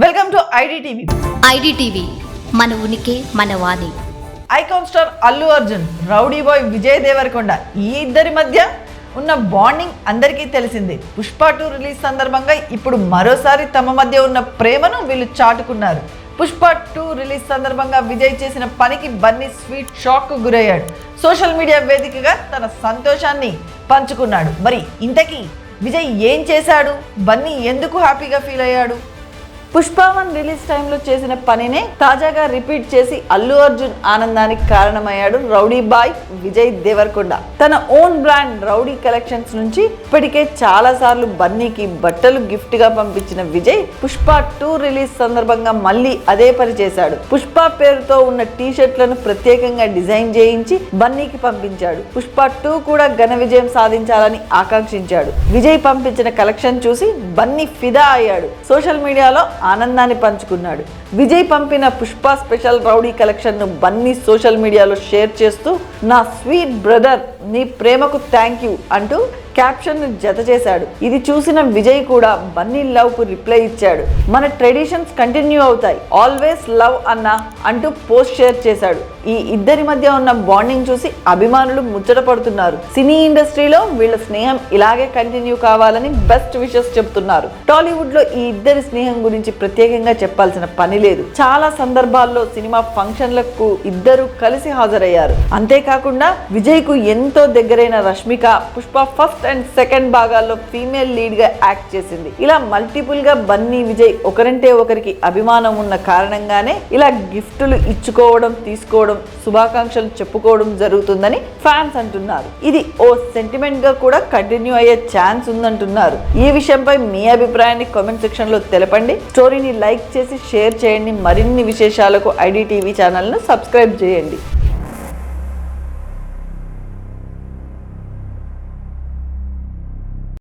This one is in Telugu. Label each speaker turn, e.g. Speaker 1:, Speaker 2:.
Speaker 1: Welcome to IDTV.
Speaker 2: ఐడిటీవీ మన ఉనికి మన వాణి.
Speaker 1: Icon star Allu Arjun rowdy boy Vijay Deverakonda ఈ ఇద్దరి మధ్య ఉన్న బాండింగ్ అందరికీ తెలిసిందే. పుష్ప టూ రిలీజ్ సందర్భంగా ఇప్పుడు మరోసారి తమ మధ్య ఉన్న ప్రేమను వీళ్ళు చాటుకున్నారు. పుష్ప టూ రిలీజ్ సందర్భంగా విజయ్ చేసిన పనికి బన్నీ స్వీట్ షాక్ గురయ్యాడు. సోషల్ మీడియా వేదికగా తన సంతోషాన్ని పంచుకున్నాడు. మరి ఇంతకీ విజయ్ ఏం చేశాడు? బన్నీ ఎందుకు హ్యాపీగా ఫీల్ అయ్యాడు? పుష్పవన్ రిలీజ్ టైంలో చేసిన పనినే తాజాగా రిపీట్ చేసి అల్లు అర్జున్ ఆనందానికి కారణమయ్యాడు రౌడీ బాయ్ విజయ్ దేవరకొండ. తన ఓన్ బ్రాండ్ రౌడీ కలెక్షన్స్ నుంచి ఇప్పటికే చాలా సార్లు బన్నీకి బట్టలు గిఫ్ట్గా పంపించిన విజయ్ పుష్ప టూ రిలీజ్ సందర్భంగా మళ్ళీ అదే పని చేశాడు. పుష్ప పేరుతో ఉన్న టీ షర్ట్లను ప్రత్యేకంగా డిజైన్ చేయించి బన్నీకి పంపించాడు. పుష్ప టూ కూడా ఘన విజయం సాధించాలని ఆకాంక్షించాడు. విజయ్ పంపించిన కలెక్షన్ చూసి బన్నీ ఫిదా అయ్యాడు. సోషల్ మీడియాలో ఆనందాన్ని పంచుకున్నాడు. విజయ్ పంపిన పుష్ప స్పెషల్ రౌడీ కలెక్షన్ను బన్నీ సోషల్ మీడియాలో షేర్ చేస్తూ నా స్వీట్ బ్రదర్ నీ ప్రేమకు థ్యాంక్ యూ అంటూ క్యాప్షన్ను జత చేశాడు. ఇది చూసిన విజయ్ కూడా బన్నీ లవ్కు రిప్లై ఇచ్చాడు. మన ట్రెడిషన్స్ కంటిన్యూ అవుతాయి. ఆల్వేస్ లవ్ అన్న అంటూ పోస్ట్ షేర్ చేశాడు. ఈ ఇద్దరి మధ్య ఉన్న బాండింగ్ చూసి అభిమానులు ముచ్చట పడుతున్నారు. సినీ ఇండస్ట్రీలో వీళ్ళ స్నేహం ఇలాగే కంటిన్యూ కావాలని బెస్ట్ విషెస్ చెప్తున్నారు. టాలీవుడ్లో ఈ ఇద్దరి స్నేహం గురించి ప్రత్యేకంగా చెప్పాల్సిన పని లేదు చాలా సందర్భాల్లో సినిమా ఫంక్షన్లకు ఇద్దరు కలిసి హాజరయ్యారు. అంతేకాకుండా విజయ్కు ఎంతో దగ్గరైన Rashmika Pushpa first and second భాగాల్లో ఫీమేల్ లీడ్గా యాక్ట్ చేసింది. ఇలా మల్టిపుల్గా బన్నీ విజయ్ ఒకరంటే ఒకరికి అభిమానం ఉన్న కారణంగానే ఇలా గిఫ్టులు ఇచ్చుకోవడం తీసుకోవడం శుభాకాంక్షలు చెప్పుకోవడం జరుగుతుందని ఫ్యాన్స్ అంటున్నారు. ఇది ఓ సెంటిమెంట్గా కూడా కంటిన్యూ అయ్యే ఛాన్స్ ఉందంటున్నారు. ఈ విషయంపై మీ అభిప్రాయాన్ని కామెంట్ సెక్షన్లో తెలపండి. స్టోరీని లైక్ చేసి షేర్ చేయండి. మరిన్ని విశేషాలకు ఐడి టీవీ ఛానల్ను సబ్స్క్రైబ్ చేయండి.